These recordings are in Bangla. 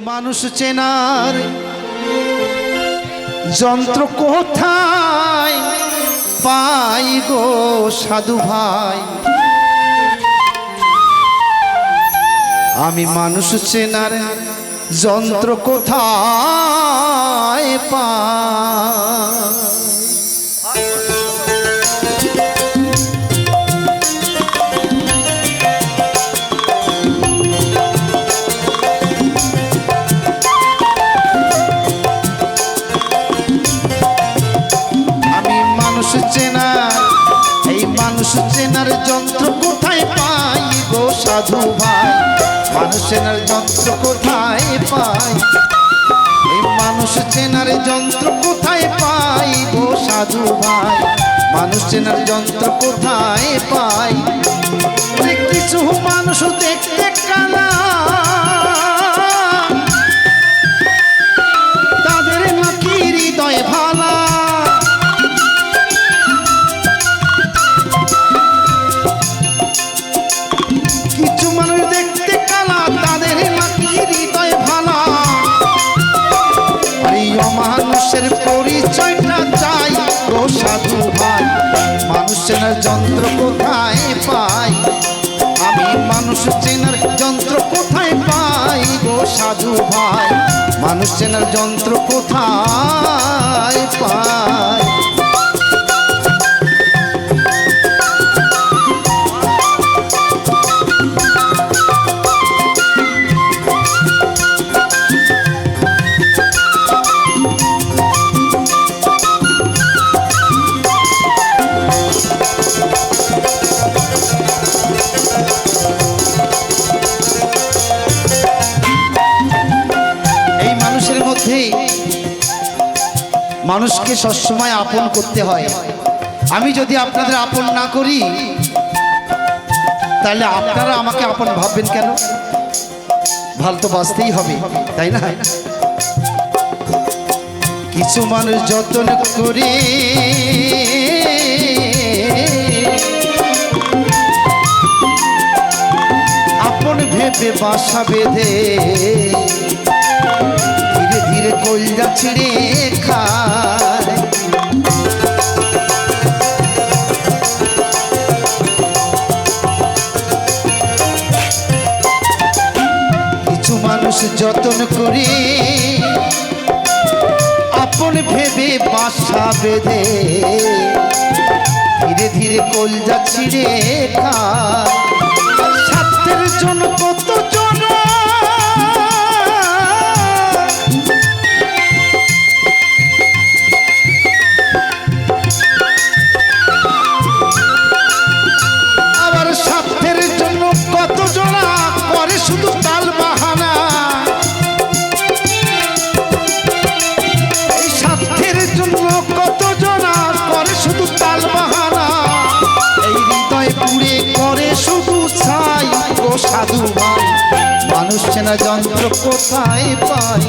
মানুষ চেনার যন্ত্র কোথায় পাই গো সাধু ভাই? আমি মানুষ চেনার যন্ত্র কোথায় পাই? চেনা এই মানুষ চেনার যন্ত্র কোথায় পাই গো সাধু ভাই? মানুষ চেনার যন্ত্র কোথায় পাই? এই মানুষ চেনার যন্ত্র কোথায় পাই গো সাধু ভাই? মানুষ চেনার যন্ত্র কোথায় পাই? কিছু মানুষ দেখতে কালা মানুষের যন্ত্র কোথায় পাই? আমি মানুষ চেনার যন্ত্র কোথায় পাই গো সাধু ভাই? মানুষ চেনার যন্ত্র কোথায় পাই? মানুষকে সবসময় আপন করতে হয়। আমি যদি আপনাদের আপন না করি, তাহলে আপনারা আমাকে আপন ভাববেন কেন? ভালো তো বাঁচতেই হবে, তাই না? কিছু মানুষ যতন করে আপন ভেবে বাসা বেঁধে কইরা ছিঁড়ে খায়। কিছু মানুষ যতন করে আপন ভেবে বাসা বেঁধে, ধীরে ধীরে কলজা ছিঁড়ে খায়। স্বার্থের সাধু ভাই। মানুষ চেনা যন্ত্র কোথায় পাই?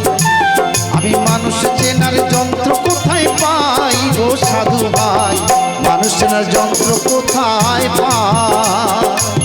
আমি মানুষ চেনার যন্ত্র কোথায় পাই গো সাধু ভাই? মানুষ চেনার যন্ত্র কোথায় পাই?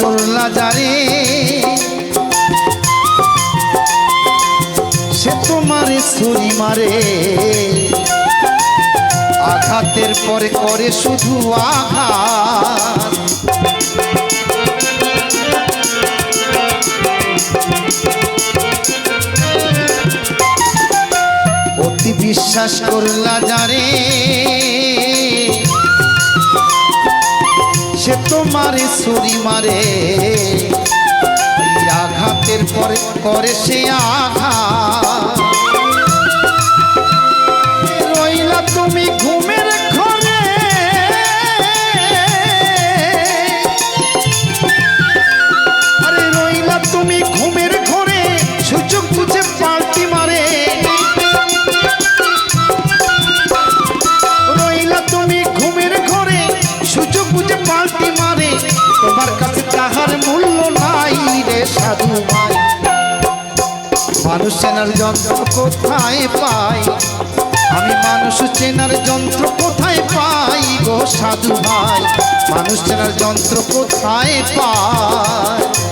করলা যারে সে তোমারে ছুরি মারে। আঘাতের পরে করে শুধু আঘাত। অতি বিশ্বাস করলা যারে সে তোমারে ছুরি মারে। আঘাতের পরে করে সে আঘাত। চেনার যন্ত্র কোথায় পাই? আমি মানুষ চেনার যন্ত্র কোথায় পাই গো সাধু ভাই? মানুষ চেনার যন্ত্র কোথায় পাই?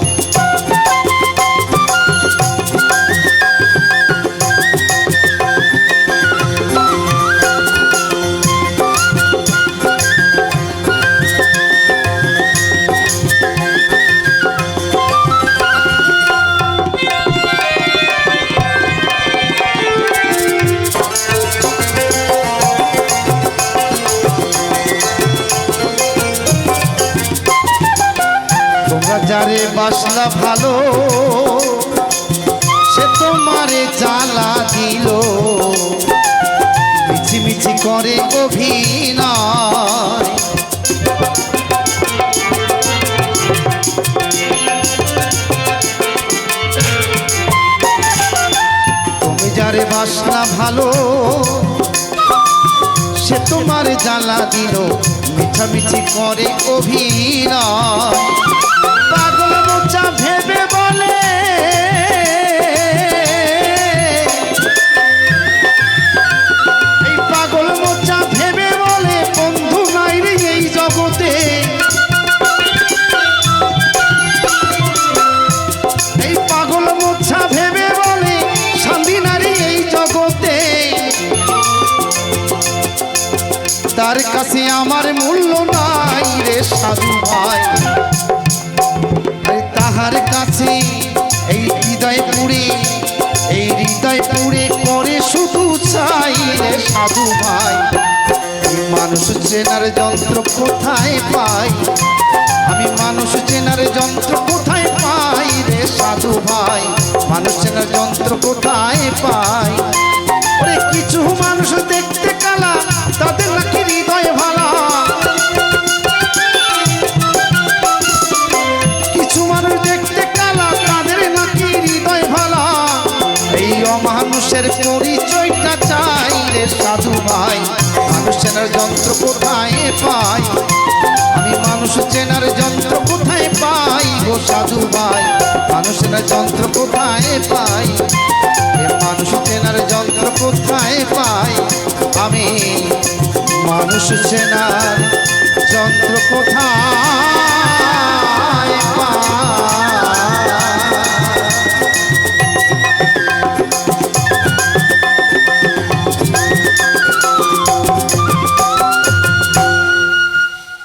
যারে বাসনা ভালো, সে তোমারে জ্বালা দিল। মিছি মিছি করে অভিনয়। যারে বাসনা ভালো, সে তোমার জ্বালা দিল। মিছামিছি করে অভিনয়। মোচা ভেবে বলে। এই পাগল মোচা ভেবে বলে, বন্ধু নাই এই জগতে। এই পাগল মোছা ভেবে বলে শান্তি নারী এই জগতে। তার কাছে আমার মূল্য নাই রে সাধু ভাই। আরে কাছে, এই হৃদয় পুরে এই হৃদয় পুরে করে শুধু চাই রে সাধু ভাই। মানুষ চেনার যন্ত্র কোথায় পাই? আমি মানুষ চেনার যন্ত্র কোথায় পাই রে সাধু ভাই? মানুষ চেনার যন্ত্র কোথায় পাই? ওরে কিছু মানুষ দেখতে কালা, তাদের কোথায় পাই? আমি মানুষ, চেনার যন্ত্র কোথায় পাই গো সাধু ভাই? মানুষের যন্ত্র কোথায় পাই? মানুষ, চেনার যন্ত্র কোথায় পাই? আমি মানুষ, চেনার যন্ত্র কোথায়